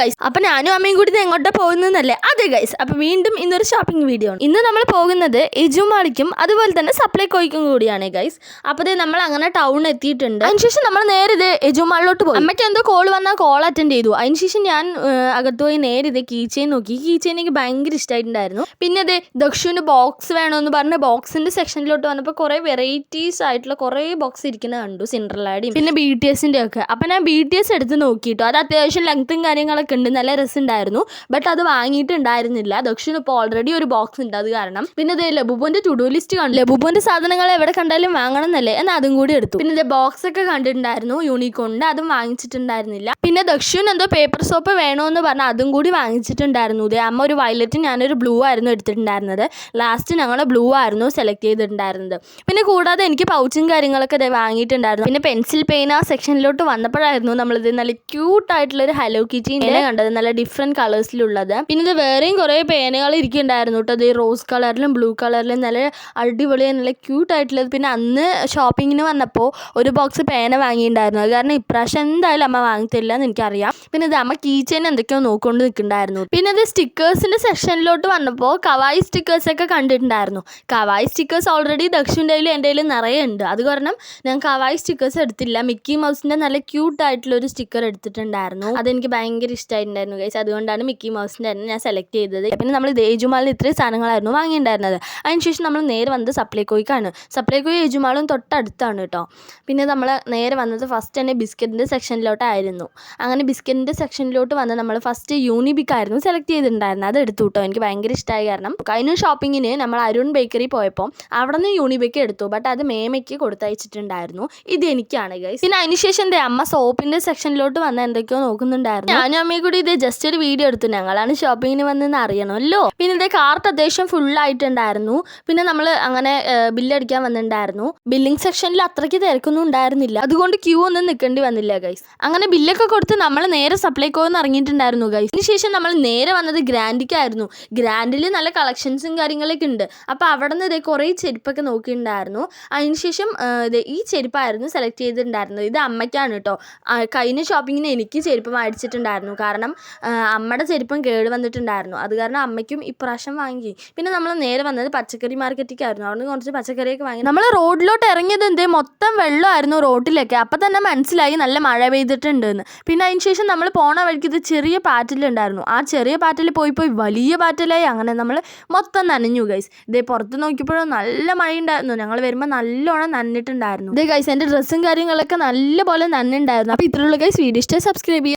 Guys അപ്പൊ ഞാനും അമ്മയും കൂടി ഇത് എങ്ങോട്ടാ പോകുന്നതല്ലേ അതെ ഗൈസ് അപ്പൊ വീണ്ടും ഇന്നൊരു ഷോപ്പിംഗ് വീഡിയോ ഇന്ന് നമ്മൾ പോകുന്നത് എജുമാളിക്കും അതുപോലെ തന്നെ സപ്ലൈകോയ്ക്കും കൂടിയാണ് ഗൈസ് അപ്പൊ ദേ നമ്മൾ അങ്ങനെ ടൗൺ എത്തിയിട്ടുണ്ട്. അതിനുശേഷം നമ്മൾ നേരെ ഇത് എജുമാളിലോട്ട് പോയി. അമ്മയ്ക്ക് എന്തോ കോൾ വന്നാൽ കോൾ അറ്റൻഡ് ചെയ്തു. അതിനുശേഷം ഞാൻ അകത്ത് പോയി നേരെ ഇത് കീച്ചെയിൻ നോക്കി. കീച്ചെയിൻ എനിക്ക് ഭയങ്കര ഇഷ്ടമായിട്ടുണ്ടായിരുന്നു പിന്നെ ഇത് ദക്ഷുവിന് ബോക്സ് വേണമെന്ന് പറഞ്ഞ് ബോക്സിന്റെ സെക്ഷനിലോട്ട് വന്നപ്പോൾ കുറേ വെറൈറ്റീസ് ആയിട്ടുള്ള കുറേ ബോക്സ് ഇരിക്കുന്നത് കണ്ടു സിൻഡർലാഡിയും പിന്നെ ബി ടി എസിന്റെ ഒക്കെ അപ്പൊ ഞാൻ ബി ടി എസ് എടുത്ത് നോക്കിയിട്ടു അത് അത്യാവശ്യം ലെങ്ത്തും കാര്യങ്ങളൊക്കെ ഉണ്ട് നല്ല രസമുണ്ടായിരുന്നു. ബട്ട് അത് വാങ്ങിയിട്ടുണ്ടായിരുന്നില്ല. ദക്ഷിന് ഇപ്പോൾ ഓൾറെഡി ഒരു ബോക്സ് ഉണ്ട് അത് കാരണം. പിന്നെ ഇത് ലബുബോന്റെ ടു ഡു ലിസ്റ്റ് കണ്ടു. ലബുബോന്റെ സാധനങ്ങൾ എവിടെ കണ്ടാലും വാങ്ങണം എന്നല്ലേ? എന്നാൽ അതും കൂടി എടുത്തു. പിന്നെ ഇത് ബോക്സ് ഒക്കെ കണ്ടിട്ടുണ്ടായിരുന്നു യൂണിക്കോണിന്റെ അതും വാങ്ങിച്ചിട്ടുണ്ടായിരുന്നില്ല. പിന്നെ ദക്ഷിൻ എന്തോ പേപ്പർ സോപ്പ് വേണമെന്ന് പറഞ്ഞാൽ അതും കൂടി വാങ്ങിച്ചിട്ടുണ്ടായിരുന്നു. ഇതേ അമ്മ ഒരു വയലറ്റ് ഞാനൊരു ബ്ലൂ ആയിരുന്നു എടുത്തിട്ടുണ്ടായിരുന്നത്. ലാസ്റ്റ് ഞങ്ങൾ ബ്ലൂ ആയിരുന്നു സെലക്ട് ചെയ്തിട്ടുണ്ടായിരുന്നത്. പിന്നെ കൂടാതെ എനിക്ക് പൗച്ചും കാര്യങ്ങളൊക്കെ ഇതേ വാങ്ങിയിട്ടുണ്ടായിരുന്നു. പിന്നെ പെൻസിൽ പെയിൻ ആ സെക്ഷനിലോട്ട് വന്നപ്പോഴായിരുന്നു നമ്മളിത് നല്ല ക്യൂട്ട് ആയിട്ടുള്ള ഒരു കിറ്റിന്റെ കണ്ടത്. നല്ല ഡിഫറെന്റ് കളേഴ്സിലുള്ളത് പിന്നെ ഇത് വേറെയും കുറേ പേനകൾ ഇരിക്കുന്നുണ്ടായിരുന്നു കേട്ടോ. അത് റോസ് കളറിലും ബ്ലൂ കളറിലും നല്ല അടിപൊളി നല്ല ക്യൂട്ട് ആയിട്ടുള്ളത്. പിന്നെ അന്ന് ഷോപ്പിങ്ങിന് വന്നപ്പോൾ ഒരു ബോക്സ് പേന വാങ്ങിയിട്ടുണ്ടായിരുന്നു. അത് കാരണം ഇപ്രാവശ്യം എന്തായാലും അമ്മ വാങ്ങിത്തരില്ല എന്ന് എനിക്കറിയാം. പിന്നെ ഇത് അമ്മ കീച്ചേൻ എന്തൊക്കെയോ നോക്കൊണ്ട് നിൽക്കുന്നുണ്ടായിരുന്നു. പിന്നെ ഇത് സ്റ്റിക്കേഴ്സിന്റെ സെക്ഷനിലോട്ട് വന്നപ്പോൾ കവായി സ്റ്റിക്കേഴ്സ് ഒക്കെ കണ്ടിട്ടുണ്ടായിരുന്നു. കവായി സ്റ്റിക്കേഴ്സ് ഓൾറെഡി ദക്ഷിന്റെ കയ്യിൽ എന്റെ കയ്യിൽ നിറയെ ഉണ്ട്. അത് കാരണം ഞാൻ കവായി സ്റ്റിക്കേഴ്സ് എടുത്തില്ല. മിക്കി മൗസിന്റെ നല്ല ക്യൂട്ട് ആയിട്ടുള്ള ഒരു സ്റ്റിക്കർ എടുത്തിട്ടുണ്ടായിരുന്നു. അതെനിക്ക് ഭയങ്കര ഇഷ്ടമായിട്ടുണ്ടായിരുന്നു ഗൈസ് അതുകൊണ്ടാണ് മിക്കി മൗസിന്റെ തന്നെ ഞാൻ സെലക്ട് ചെയ്തത്. പിന്നെ നമ്മൾ ഏജുമാളിൽ ഇത്രയും സാധനങ്ങളായിരുന്നു വാങ്ങിയിട്ടുണ്ടായിരുന്നത്. അതിനുശേഷം നമ്മൾ നേരെ വന്നത് സപ്ലൈകോയ്ക്കാണ് സപ്ലൈകോയ് ഏജുമാളും തൊട്ടടുത്താണ് കേട്ടോ. പിന്നെ നമ്മൾ നേരെ വന്നത് ഫസ്റ്റ് തന്നെ ബിസ്ക്കറ്റിന്റെ സെക്ഷനിലോട്ടായിരുന്നു. അങ്ങനെ ബിസ്ക്കറ്റിന്റെ സെക്ഷനിലോട്ട് വന്ന് നമ്മൾ ഫസ്റ്റ് യൂണിബിക് ആയിരുന്നു സെലക്ട് ചെയ്തിട്ടുണ്ടായിരുന്നത്. അത് എടുത്തു കേട്ടോ. എനിക്ക് ഭയങ്കര ഇഷ്ടമായി കാരണം കഴിഞ്ഞ ഷോപ്പിങ്ങിന് നമ്മൾ അരുൺ ബേക്കറി പോയപ്പോൾ അവിടെ നിന്ന് യൂണിബിക് എടുത്തു. ബട്ട് അത് മേമയ്ക്ക് കൊടുത്തയച്ചിട്ടുണ്ടായിരുന്നു. ഇത് എനിക്കാണ് ഗൈസ് പിന്നെ അതിനുശേഷം എന്റെ അമ്മ സോപ്പിന്റെ സെക്ഷനിലോട്ട് വന്ന് എന്തൊക്കെയോ നോക്കുന്നുണ്ടായിരുന്നു. ഞാനും അമ്മയും കൂടി ഇത് ജസ്റ്റ് ഒരു വീഡിയോ എടുത്തു. ഞങ്ങളാണ് ഷോപ്പിങ്ങിന് വന്നെന്ന് അറിയണമല്ലോ. പിന്നെ ഇതേ കാർട്ട് അത്യാവശ്യം ഫുൾ ആയിട്ടുണ്ടായിരുന്നു. പിന്നെ നമ്മൾ അങ്ങനെ ബില്ലടിക്കാൻ വന്നിട്ടുണ്ടായിരുന്നു. ബില്ലിംഗ് സെക്ഷനിൽ അത്രയ്ക്ക് തിരക്കൊന്നും ഉണ്ടായിരുന്നില്ല. അതുകൊണ്ട് ക്യൂ ഒന്നും നിൽക്കേണ്ടി വന്നില്ല ഗൈസ് അങ്ങനെ ബില്ലൊക്കെ കൊടുത്ത് നമ്മൾ നേരെ സപ്ലൈകോ എന്ന് ഇറങ്ങിയിട്ടുണ്ടായിരുന്നു ഗൈസ് അതിനുശേഷം നമ്മൾ നേരെ വന്നത് ഗ്രാൻഡിക്കായിരുന്നു ഗ്രാൻഡിൽ നല്ല കളക്ഷൻസും കാര്യങ്ങളൊക്കെ ഉണ്ട്. അപ്പോൾ അവിടെ നിന്ന് ഇതേ കുറേ ചെരുപ്പൊക്കെ നോക്കിയിട്ടുണ്ടായിരുന്നു. അതിനുശേഷം ഇത് ഈ ചെരുപ്പായിരുന്നു സെലക്ട് ചെയ്തിട്ടുണ്ടായിരുന്നത്. ഇത് അമ്മയ്ക്കാണ് കേട്ടോ കഴിഞ്ഞ ഷോപ്പിങ്ങിന് എനിക്ക് ചെരുപ്പ് മേടിച്ചിട്ടുണ്ടായിരുന്നു. കാരണം അമ്മയുടെ ചെരുപ്പം കേട് വന്നിട്ടുണ്ടായിരുന്നു. അത് കാരണം അമ്മയ്ക്കും ഇപ്രാവശ്യം വാങ്ങി. പിന്നെ നമ്മൾ നേരെ വന്നത് പച്ചക്കറി മാർക്കറ്റിലേക്കായിരുന്നു. അവിടെ നിന്ന് കുറച്ച് പച്ചക്കറിയൊക്കെ വാങ്ങി. നമ്മൾ റോഡിലോട്ട് ഇറങ്ങിയത് എന്തേ? മൊത്തം വെള്ളമായിരുന്നു റോഡിലൊക്കെ അപ്പം തന്നെ മനസ്സിലായി നല്ല മഴ പെയ്തിട്ടുണ്ട് എന്ന് പിന്നെ അതിന് ശേഷം നമ്മൾ പോണ വഴിക്ക് ഇത് ചെറിയ പാറ്റിലുണ്ടായിരുന്നു ആ ചെറിയ പാറ്റിൽ പോയി പോയി വലിയ പാറ്റലായി. അങ്ങനെ നമ്മൾ മൊത്തം നനഞ്ഞു ഗൈസ് ഇതേ പുറത്ത് നോക്കിയപ്പോഴും നല്ല മഴയുണ്ടായിരുന്നു. ഞങ്ങൾ വരുമ്പോൾ നല്ലോണം നനഞ്ഞിട്ടുണ്ടായിരുന്നു. ഇതേ ഗൈസ് എന്റെ ഡ്രസ്സും കാര്യങ്ങളൊക്കെ നല്ലപോലെ നന്നുണ്ടായിരുന്നു അപ്പോൾ ഇത്രയുള്ള ഗൈസ് വീഡിയോ ഇഷ്ടം സബ്സ്ക്രൈബ് ചെയ്യുക.